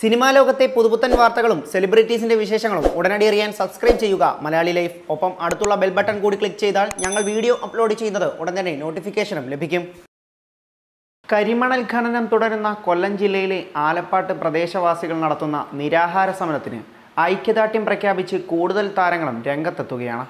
Cinema ലോകത്തെ പുതുപുത്തൻ വാർത്തകളും സെലിബ്രിറ്റീസിന്റെ വിശേഷങ്ങളും ഉടനടി അറിയാൻ സബ്സ്ക്രൈബ് ചെയ്യുക. മലയാളി ലൈഫ്. ഒപ്പം അടുത്തുള്ള ബെൽ ബട്ടൺ കൂടി ക്ലിക്ക് ചെയ്താൽ ഞങ്ങൾ വീഡിയോ അപ്ലോഡ് ചെയ്യുന്നത് ഉടൻ തന്നെ നോട്ടിഫിക്കേഷനും ലഭിക്കും. കരിമണൽ ഖനനം തുടരുന്ന കൊല്ലം ജില്ലയിലെ ആലപ്പാട്ട് പ്രദേശവാസികൾ നടത്തുന്ന നിരാഹാര സമരത്തിന് ഐക്യദാർഢ്യം പ്രഖ്യാപിച്ച് കൂടുതൽ താരങ്ങളും രംഗത്തെത്തുകയാണ്.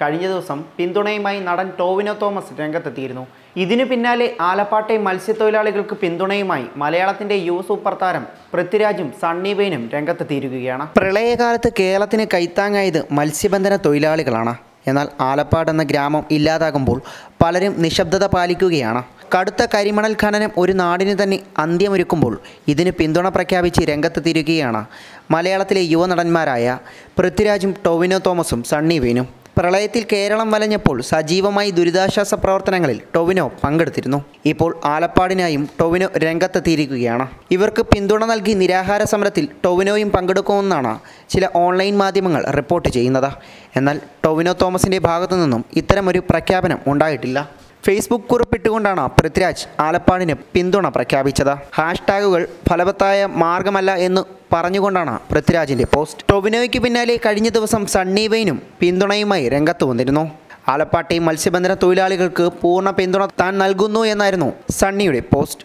കഴിഞ്ഞ ദിവസം പിന്തുണയുമായി നടൻ ടോവിനോ തോമസ് രംഗത്തെത്തിയിരുന്നു. ഇതിനു പിന്നാലെ ആലപ്പാട്ടെ മത്സ്യത്തൊഴിലാളികൾക്ക് പിന്തുണയുമായി മലയാളത്തിന്റെ യുവ സൂപ്പർ താരം പൃഥ്വിരാജും സണ്ണി വെയിനും രംഗത്തെത്തിയിരിക്കുകയാണ്. പ്രളയകാലത്ത് കേരളത്തിന് കൈത്താങ്ങായത് മത്സ്യബന്ധന തൊഴിലാളികളാണ്. എന്നാൽ ആലപ്പാട് എന്ന ഗ്രാമം ഇല്ലാതാകുമ്പോൾ പലരും നിശബ്ദത പാലിക്കുകയാണ്. കടുത്ത കരിമണൽ ഖനനം ഒരു നാടിന് തന്നെ അന്ത്യമൊരുക്കുമ്പോൾ ഇതിന് പിന്തുണ പ്രഖ്യാപിച്ച് രംഗത്തെത്തിയിരിക്കുകയാണ് മലയാളത്തിലെ യുവനടന്മാരായ പൃഥ്വിരാജും ടോവിനോ തോമസും സണ്ണി വേനും. പ്രളയത്തിൽ കേരളം വലഞ്ഞപ്പോൾ സജീവമായി ദുരിതാശ്വാസ പ്രവർത്തനങ്ങളിൽ ടൊവിനോ പങ്കെടുത്തിരുന്നു. ഇപ്പോൾ ആലപ്പാടിനായും ടൊവിനോ രംഗത്തെത്തിയിരിക്കുകയാണ്. ഇവർക്ക് പിന്തുണ നൽകി നിരാഹാര സമരത്തിൽ ടൊവിനോയും പങ്കെടുക്കുമെന്നാണ് ചില ഓൺലൈൻ മാധ്യമങ്ങൾ റിപ്പോർട്ട് ചെയ്യുന്നത്. എന്നാൽ ടൊവിനോ തോമസിന്റെ ഭാഗത്തു നിന്നും ഇത്തരമൊരു പ്രഖ്യാപനം ഉണ്ടായിട്ടില്ല. ഫേസ്ബുക്ക് കുറിപ്പിട്ടുകൊണ്ടാണ് പൃഥ്വിരാജ് ആലപ്പാടിന് പിന്തുണ പ്രഖ്യാപിച്ചത്. ഹാഷ്ടാഗുകൾ ഫലവത്തായ മാർഗമല്ല എന്ന് പറഞ്ഞുകൊണ്ടാണ് പൃഥ്വിരാജിന്റെ പോസ്റ്റ്. ടൊവിനോയ്ക്ക് പിന്നാലെ കഴിഞ്ഞ ദിവസം സണ്ണി വെയിനും പിന്തുണയുമായി രംഗത്ത് വന്നിരുന്നു. ആലപ്പാട്ടെ മത്സ്യബന്ധന തൊഴിലാളികൾക്ക് പൂർണ പിന്തുണ താൻ നൽകുന്നു എന്നായിരുന്നു സണ്ണിയുടെ പോസ്റ്റ്.